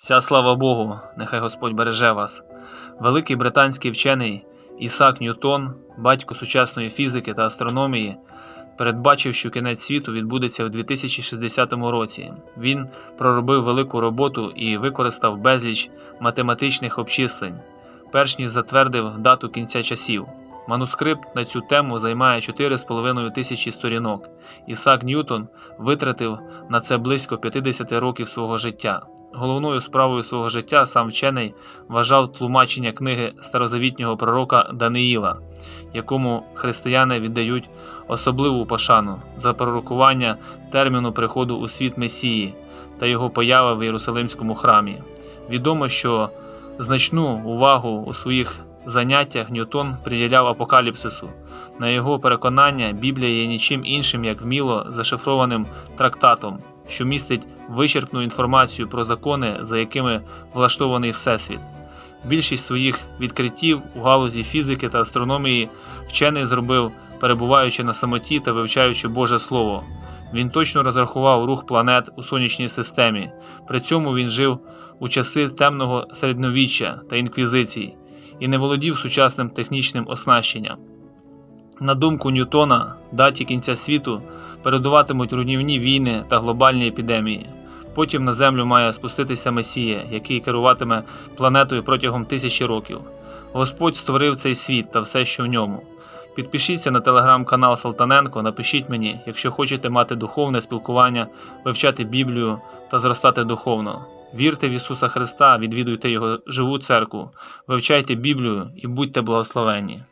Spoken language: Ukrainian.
Вся слава Богу, нехай Господь береже вас. Великий британський вчений Ісак Ньютон, батько сучасної фізики та астрономії, передбачив, що кінець світу відбудеться у 2060 році. Він проробив велику роботу і використав безліч математичних обчислень, перш ніж затвердив дату кінця часів. Манускрипт на цю тему займає 4,5 тисячі сторінок. Ісак Ньютон витратив на це близько 50 років свого життя. Головною справою свого життя сам вчений вважав тлумачення книги старозавітнього пророка Даниїла, якому християни віддають особливу пошану за пророкування терміну приходу у світ Месії та його появи в Єрусалимському храмі. Відомо, що значну увагу у своїх заняттях Ньютон приділяв апокаліпсису. На його переконання, Біблія є нічим іншим, як вміло зашифрованим трактатом, що містить вичерпну інформацію про закони, за якими влаштований Всесвіт. Більшість своїх відкриттів у галузі фізики та астрономії вчений зробив, перебуваючи на самоті та вивчаючи Боже Слово. Він точно розрахував рух планет у сонячній системі. При цьому він жив у часи темного середньовіччя та інквізицій і не володів сучасним технічним оснащенням. На думку Ньютона, даті кінця світу передуватимуть руйнівні війни та глобальні епідемії. Потім на землю має спуститися Месія, який керуватиме планетою протягом тисячі років. Господь створив цей світ та все, що в ньому. Підпишіться на телеграм-канал Салтаненко, напишіть мені, якщо хочете мати духовне спілкування, вивчати Біблію та зростати духовно. Вірте в Ісуса Христа, відвідуйте Його живу церкву, вивчайте Біблію і будьте благословенні.